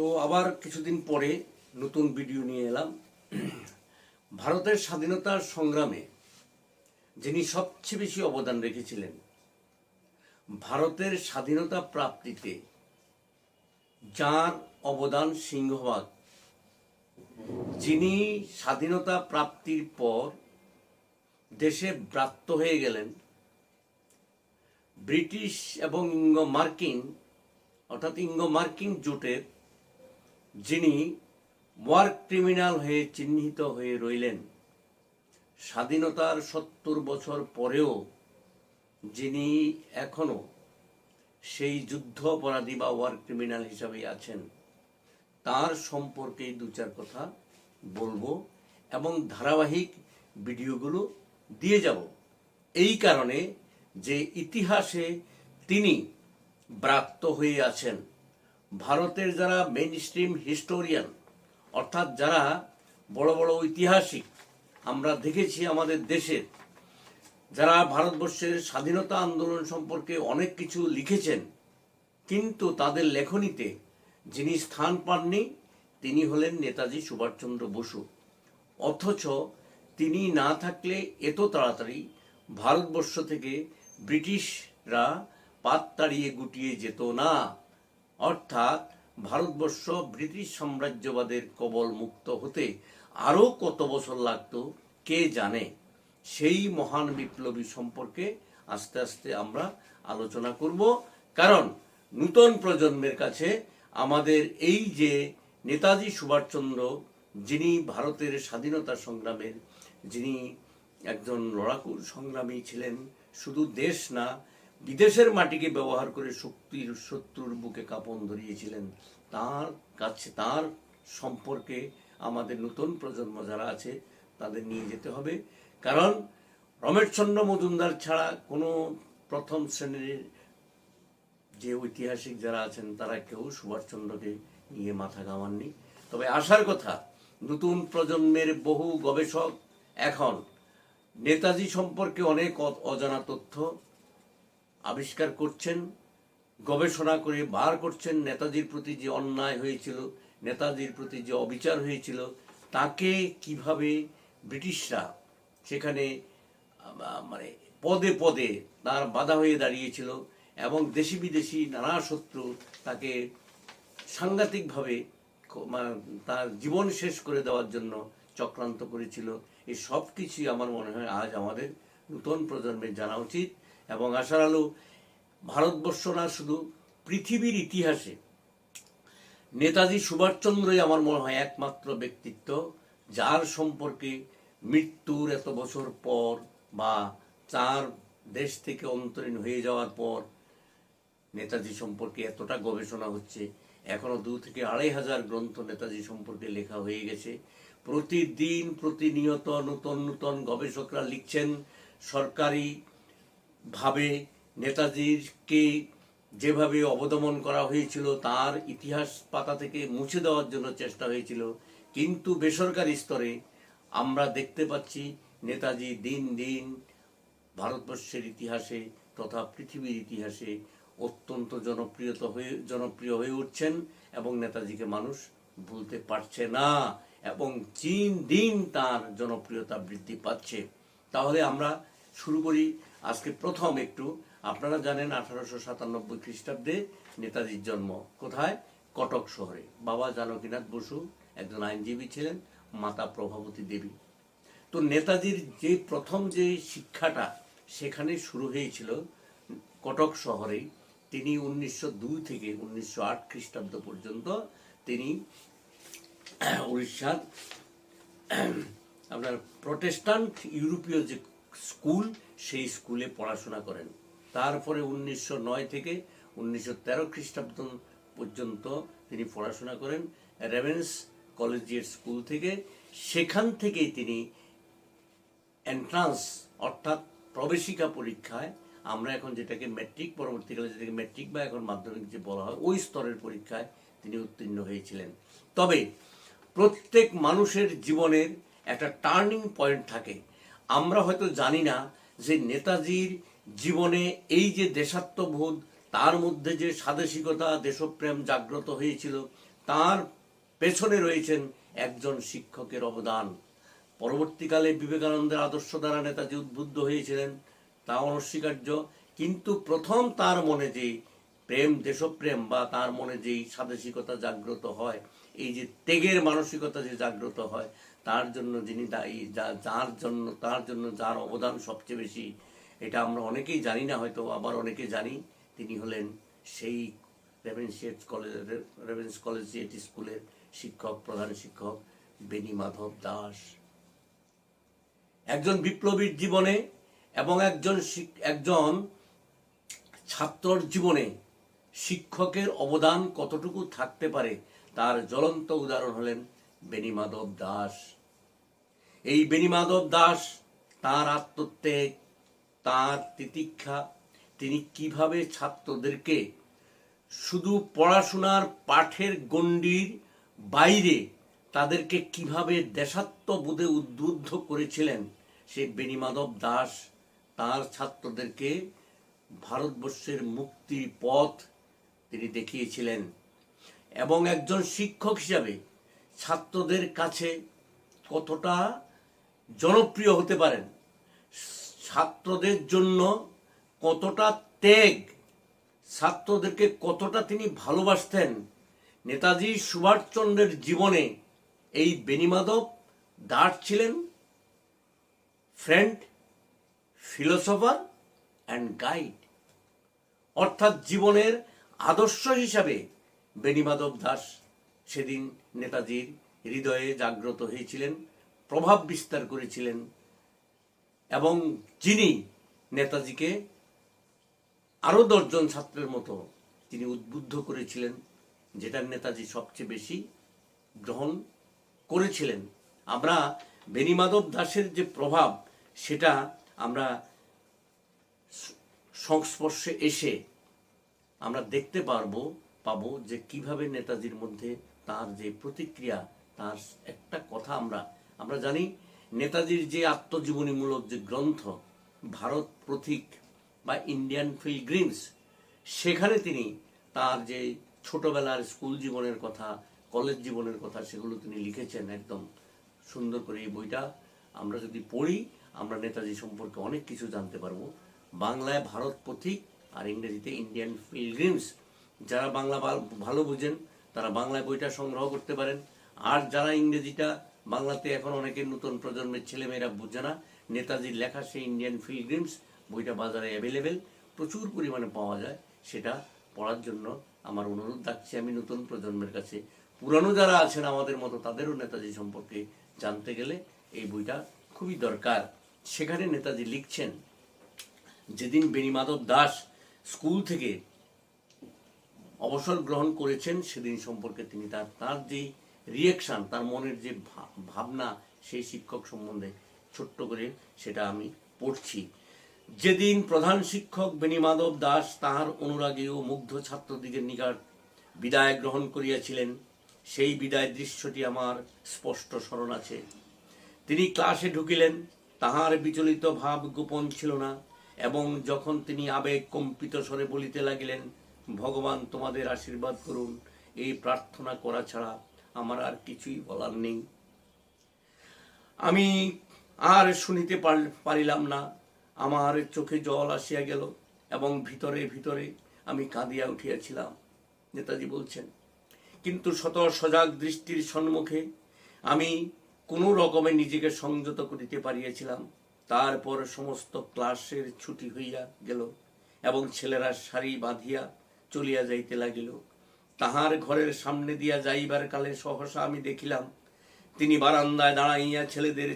তো আবার কিছুদিন পরে নতুন ভিডিও নিয়ে এলাম। ভারতের স্বাধীনতার সংগ্রামে যিনি সবচেয়ে বেশি অবদান রেখেছিলেন, ভারতের স্বাধীনতা প্রাপ্তিতে যার অবদান সিংহভাগ, যিনি স্বাধীনতা প্রাপ্তির পর দেশে ব্রাত্য হয়ে গেলেন, ব্রিটিশ এবং ইঙ্গ মার্কিন, অর্থাৎ ইঙ্গ মার্কিন জোটের যিনি ওয়ার ক্রিমিনাল হয়ে চিহ্নিত হয়ে রইলেন, স্বাধীনতার সত্তর বছর পরেও যিনি এখনও সেই যুদ্ধ অপরাধী বা ওয়ার ক্রিমিনাল হিসাবেই আছেন, তার সম্পর্কে দু চার কথা বলব এবং ধারাবাহিক ভিডিওগুলো দিয়ে যাব। এই কারণে যে ইতিহাসে তিনি ব্রাত্য হয়ে আছেন ভারতের যারা মেইন স্ট্রিম হিস্টোরিয়ান অর্থাৎ যারা বড় বড় ঐতিহাসিক, আমরা দেখেছি আমাদের দেশের যারা ভারতবর্ষের স্বাধীনতা আন্দোলন সম্পর্কে অনেক কিছু লিখেছেন, কিন্তু তাদের লেখনীতে যিনি স্থান পাননি, তিনি হলেন নেতাজি সুভাষচন্দ্র বসু। অথচ তিনি না থাকলে এত তাড়াতাড়ি ভারতবর্ষ থেকে ব্রিটিশরা পাত তাড়িয়ে গুটিয়ে যেত না। অর্থাৎ ভারতবর্ষ ব্রিটিশ সাম্রাজ্যবাদের কবল মুক্ত হতে আরও কত বছর লাগতো, কে জানে? সেই মহান বিপ্লবী সম্পর্কে আস্তে আস্তে আমরা আলোচনা করব। কারণ নূতন প্রজন্মের কাছে আমাদের এই যে নেতাজি সুভাষচন্দ্র, যিনি ভারতের স্বাধীনতা সংগ্রামের, যিনি একজন লড়াকু সংগ্রামী ছিলেন, শুধু দেশ না বিদেশের মাটিকে ব্যবহার করে শক্তির, শত্রুর বুকে কাঁপন ধরিয়েছিলেন। তার কাছে, তার সম্পর্কে আমাদের নতুন প্রজন্ম যারা আছে, তাদের নিয়ে যেতে হবে। কারণ রমেশচন্দ্র মজুমদার ছাড়া কোনো প্রথম শ্রেণির যে ঐতিহাসিক যারা আছেন, তারা কেউ সুভাষচন্দ্রকে নিয়ে মাথা ঘামাননি। তবে আসার কথা, নতুন প্রজন্মের বহু গবেষক এখন নেতাজি সম্পর্কে অনেক অজানা তথ্য আবিষ্কার করছেন, গবেষণা করে বার করছেন নেতাজির প্রতি যে অন্যায় হয়েছিল, নেতাজির প্রতি যে অবিচার হয়েছিল, তাকে কীভাবে ব্রিটিশরা সেখানে মানে পদে পদে তার বাধা হয়ে দাঁড়িয়েছিল এবং দেশি বিদেশি নানা শত্রু তাকে সাংঘাতিকভাবে তার জীবন শেষ করে দেওয়ার জন্য চক্রান্ত করেছিল। এই সব কিছুই আমার মনে হয় আজ আমাদের নতুন প্রজন্মের জানা উচিত। এবং আশার আলো ভারতবর্ষ না, শুধু পৃথিবীর ইতিহাসে। নেতাজি সুভাষচন্দ্রই আমার মনে হয় একমাত্র ব্যক্তিত্ব, যার সম্পর্কে মৃত্যুর এত বছর পর বা চার দেশ থেকে অন্তরীণ হয়ে যাওয়ার পর নেতাজি সম্পর্কে এতটা গবেষণা হচ্ছে। এখনও দু থেকে আড়াই হাজার গ্রন্থ নেতাজি সম্পর্কে লেখা হয়ে গেছে। প্রতিদিন প্রতিনিয়ত নতুন নতুন গবেষকরা লিখছেন, সরকারি ভাবে নেতাজিকে যেভাবে অবদমন করা হয়েছিল, তার ইতিহাস পাতা থেকে মুছে দেওয়ার জন্য চেষ্টা হয়েছিল। কিন্তু বেসরকারি স্তরে আমরা দেখতে পাচ্ছি নেতাজি দিন দিন ভারতবর্ষের ইতিহাসে তথা পৃথিবীর ইতিহাসে অত্যন্ত জনপ্রিয়তা হয়ে, জনপ্রিয় হয়ে উঠছেন এবং নেতাজিকে মানুষ ভুলতে পারছে না এবং চীন দিন তার জনপ্রিয়তা বৃদ্ধি পাচ্ছে। তাহলে আমরা শুরু করি। আজকে প্রথম একটু। আপনারা জানেন আঠারোশো সাতানব্বই খ্রিস্টাব্দে নেতাজির জন্ম। কোথায়? কটক শহরে। বাবা জানকীনাথ বসু একজন আইনজীবী ছিলেন, মাতা প্রভাবতী দেবী। তো নেতাজির যে প্রথম যে শিক্ষাটা সেখানে শুরু হয়েছিল কটক শহরেই, তিনি উনিশশো দুই থেকে উনিশশো আট খ্রিস্টাব্দ পর্যন্ত তিনি উড়িষ্যার, আপনার প্রটেস্টান্ট ইউরোপীয় যে স্কুল, সেই স্কুলে পড়াশোনা করেন। তারপরে উনিশশো নয় থেকে উনিশশো তেরো খ্রিস্টাব্দ পর্যন্ত তিনি পড়াশোনা করেন রেভেন্স কলেজিয়েট স্কুল থেকে। সেখান থেকেই তিনি এন্ট্রান্স, অর্থাৎ প্রবেশিকা পরীক্ষায়, আমরা এখন যেটাকে ম্যাট্রিক, পরবর্তীকালে যেটাকে ম্যাট্রিক বা এখন মাধ্যমিক যে বলা হয়, ওই স্তরের পরীক্ষায় তিনি উত্তীর্ণ হয়েছিলেন। তবে প্রত্যেক মানুষের জীবনের একটা টার্নিং পয়েন্ট থাকে। আমরা হয়তো জানি না যে নেতাজির জীবনে এই যে দেশাত্মবোধ, তার মধ্যে যে স্বাদেশিকতা, দেশপ্রেম জাগ্রত হয়েছিল, তার পেছনে রয়েছেন একজন শিক্ষকের অবদান। পরবর্তীকালে বিবেকানন্দের আদর্শ দ্বারা নেতাজি উদ্বুদ্ধ হয়েছিলেন, তা অনস্বীকার্য। কিন্তু প্রথম তার মনে যে প্রেম, দেশপ্রেম বা তার মনে যেই স্বাদেশিকতা জাগ্রত হয়, এই যে ত্যাগের মানসিকতা যে জাগ্রত হয় তার জন্য যিনি দায়ী, যা- যার জন্য, তার জন্য যার অবদান সবচেয়ে বেশি, এটা আমরা অনেকেই জানি না, হয়তো আবার অনেকে জানি, তিনি হলেন সেই রেভেন্সিয়েট কলেজ রেভেন্স কলেজিয়েট স্কুলের শিক্ষক, প্রধান শিক্ষক বেনি মাধব দাস। একজন বিপ্লবীর জীবনে এবং একজন একজন ছাত্রর জীবনে শিক্ষকের অবদান কতটুকু থাকতে পারে, তার জ্বলন্ত উদাহরণ হলেন বেনি মাধব দাস। এই বেনিমাধব দাস তার আত্মত্যাগ তার তিতিক্ষা, তিনি কীভাবে ছাত্রদেরকে শুধু পড়াশোনার পাঠের গণ্ডির বাইরে তাদেরকে কীভাবে দেশাত্মবোধে উদ্বুদ্ধ করেছিলেন, সে বেণীমাধব দাস তার ছাত্রদেরকে ভারতবর্ষের মুক্তির পথ তিনি দেখিয়েছিলেন এবং একজন শিক্ষক হিসাবে ছাত্রদের কাছে কতটা জনপ্রিয় হতে পারেন। ছাত্রদের জন্য কতটা ত্যাগ, ছাত্রদেরকে কতটা তিনি ভালোবাসতেন, নেতাজি সুভাষচন্দ্রের জীবনে এই বেনিমাধব দাস ছিলেন ফ্রেন্ড, ফিলোসফার অ্যান্ড গাইড। অর্থাৎ জীবনের আদর্শ হিসাবে বেনিমাধব দাস সেদিন নেতাজির হৃদয়ে জাগ্রত হয়েছিলেন। প্রভাব বিস্তার করেছিলেন এবং যিনি নেতাজিকে আরও দশজন ছাত্রের মতো তিনি উদ্বুদ্ধ করেছিলেন যেটা নেতাজি সবচেয়ে বেশি গ্রহণ করেছিলেন। আমরা বেনিমাধব দাসের যে প্রভাব, সেটা আমরা সংস্পর্শে এসে আমরা দেখতে পারব, পাবো যে কীভাবে নেতাজির মধ্যে তার যে প্রতিক্রিয়া, তার একটা কথা আমরা আমরা জানি নেতাজির যে আত্মজীবনীমূলক যে গ্রন্থ, ভারত প্রতীক বা ইন্ডিয়ান ফিলগ্রিমস সেখানে তিনি তার যে ছোটবেলার স্কুল জীবনের কথা, কলেজ জীবনের কথা, সেগুলো তিনি লিখেছেন একদম সুন্দর করে এই বইটা। আমরা যদি পড়ি, আমরা নেতাজি সম্পর্কে অনেক কিছু জানতে পারব। বাংলায় ভারত পথিক আর ইংরেজিতে ইন্ডিয়ান পিলগ্রিমস যারা বাংলা ভালো বুঝেন, তারা বাংলায় বইটা সংগ্রহ করতে পারেন। আর যারা ইংরেজিটা বাংলাতে এখন অনেকের নতুন প্রজন্মের ছেলেমেয়েরা বুঝে না। নেতাজির লেখা সেই ইন্ডিয়ান ফিলগ্রিমস বইটা বাজারে অ্যাভেলেবেল প্রচুর পরিমাণে পাওয়া যায়। সেটা পড়ার জন্য আমার অনুরোধ রাখছি আমি নতুন প্রজন্মের কাছে। পুরানো যারা আছেন আমাদের মতো, তাদেরও নেতাজি সম্পর্কে জানতে গেলে এই বইটা খুবই দরকার। সেখানে নেতাজি লিখছেন, যেদিন বেণীমাধব দাস স্কুল থেকে অবসর গ্রহণ করেছেন, সেদিন সম্পর্কে তিনি তার তাঁর যে রিয়েকশন তার মনের যে ভাবনা, সেই শিক্ষক সম্বন্ধে ছোট্ট করে সেটা আমি পড়ছি। যেদিন প্রধান শিক্ষক বেণীমাধব দাস তাহার অনুরাগী ও মুগ্ধ ছাত্রদিগের নিকট বিদায় গ্রহণ করিয়াছিলেন, সেই বিদায় দৃশ্যটি আমার স্পষ্ট স্মরণ আছে। তিনি ক্লাসে ঢুকিলেন, তাহার বিচলিত ভাব গোপন ছিল না, এবং যখন তিনি আবেগ কম্পিত স্বরে বলিতে লাগিলেন, ভগবান তোমাদের আশীর্বাদ করুন, এই প্রার্থনা করা ছাড়া আমার আর কিছুই বলার নেই। আমি আর শুনিতে পার- পারিলাম না। আমার চোখে জল আসিয়া গেল এবং ভিতরে ভিতরে আমি কাঁদিয়া উঠিয়াছিলাম, নেতাজি বলছেন। কিন্তু শত সজাগ দৃষ্টির সম্মুখে আমি কোনো রকমে নিজেকে সংযত করিতে পারিয়াছিলাম। তারপর সমস্ত ক্লাসের ছুটি হইয়া গেল এবং ছেলেরা সারি বাঁধিয়া চলিয়া যাইতে লাগিল। তাহার ঘরের সামনে দিয়া যাইবার কালে সহসা আমি দেখিলাম, তিনি বারান্দায় দাঁড়াইয়া ছেলেদের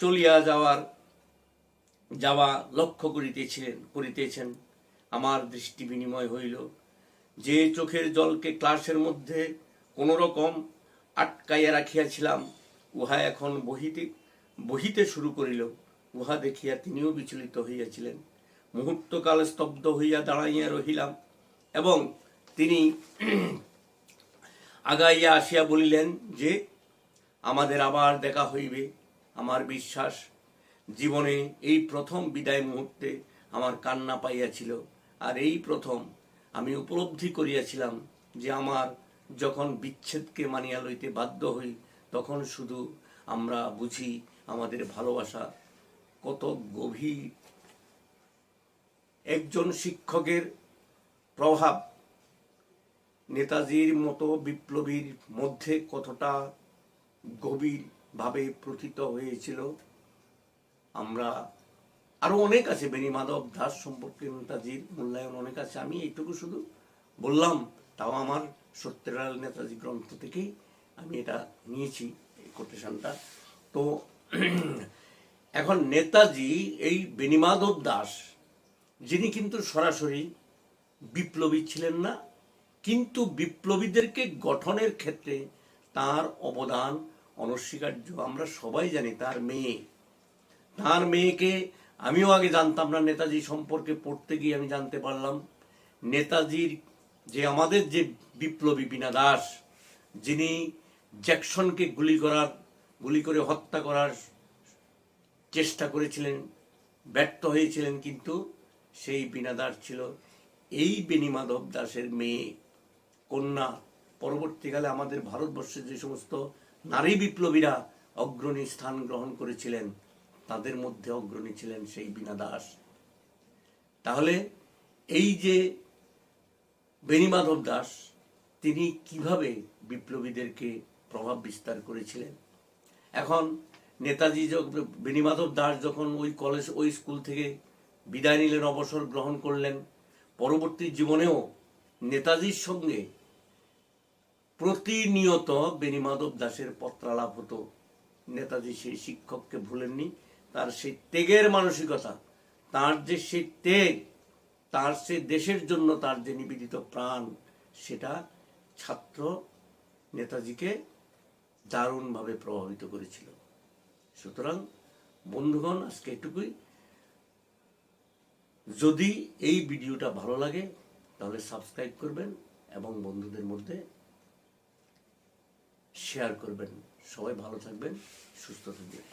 চলিয়া যাওয়ার, যাওয়া লক্ষ্য করিতেছিলেন করিতেছেন। আমার দৃষ্টি বিনিময় হইল, যে চোখের জলকে ক্লাসের মধ্যে কোন রকম আটকাইয়া রাখিয়াছিলাম, উহা এখন বহিতে বহিতে শুরু করিল। উহা দেখিয়া তিনিও বিচলিত হইয়াছিলেন। মুহূর্তকাল স্তব্ধ হইয়া দাঁড়াইয়া রহিলাম এবং তিনি আগাইয়া আসিয়া বলিলেন যে, আমাদের আবার দেখা হইবে। আমার বিশ্বাস, জীবনে এই প্রথম বিদায় মুহূর্তে আমার কান্না পাইয়াছিল। আর এই প্রথম আমি উপলব্ধি করিয়াছিলাম যে, আমার যখন বিচ্ছেদকে মানিয়া লইতে বাধ্য হই, তখন শুধু আমরা বুঝি আমাদের ভালোবাসা কত গভীর। একজন শিক্ষকের প্রভাব নেতাজির মতো বিপ্লবীর মধ্যে কতটা গভীরভাবে প্রথিত হয়েছিল, আমরা আরও অনেক আছে বেণী মাধব দাস সম্পর্কে নেতাজির মূল্যায়ন অনেক আছে, আমি এইটুকু শুধু বললাম, তাও আমার সত্যেরাল নেতাজি গ্রন্থ থেকেই আমি এটা নিয়েছি, এই কোটেশনটা তো এখন নেতাজি, এই বেণীমাধব দাস, যিনি কিন্তু সরাসরি বিপ্লবী ছিলেন না কিন্তু বিপ্লবীদেরকে গঠনের ক্ষেত্রে তার অবদান, অনস্বীকার্য আমরা সবাই জানি, তার মেয়ে। তার মেয়েকে আমিও আগে জানতাম না, নেতাজি সম্পর্কে পড়তে গিয়ে আমি জানতে পারলাম। নেতাজির যে আমাদের যে বিপ্লবী বিনা দাস, যিনি জ্যাকসনকে গুলি করার, গুলি করে হত্যা করার চেষ্টা করেছিলেন, ব্যর্থ হয়েছিলেন, কিন্তু সেই বিনা দাস ছিল এই বেণীমাধব দাসের মেয়ে। কন্যা, পরবর্তীকালে আমাদের ভারতবর্ষে যে সমস্ত নারী বিপ্লবীরা অগ্রণী স্থান গ্রহণ করেছিলেন, তাদের মধ্যে অগ্রণী ছিলেন সেই বীণা দাস। তাহলে এই যে বেণীমাধব দাস, তিনি কীভাবে বিপ্লবীদেরকে প্রভাব বিস্তার করেছিলেন? এখন নেতাজি বেণীমাধব দাস যখন ওই কলেজ, ওই স্কুল থেকে বিদায় নিলেন, অবসর গ্রহণ করলেন, পরবর্তী জীবনেও নেতাজির সঙ্গে প্রতিনিয়ত বেণীমাধব দাসের পত্রালাপ হতো। নেতাজি সেই শিক্ষককে ভুলেননি। তার সেই ত্যাগের মানসিকতা, তার যে সেই ত্যাগ, তার সে দেশের জন্য তার যে নিবেদিত প্রাণ, সেটা ছাত্র নেতাজিকে দারুণভাবে প্রভাবিত করেছিল। সুতরাং, বন্ধুগণ, আজকে এটুকুই। যদি এই ভিডিওটা ভালো লাগে তাহলে সাবস্ক্রাইব করবেন এবং বন্ধুদের মধ্যে শেয়ার করবেন। সবাই ভালো থাকবেন সুস্থ থাকবেন।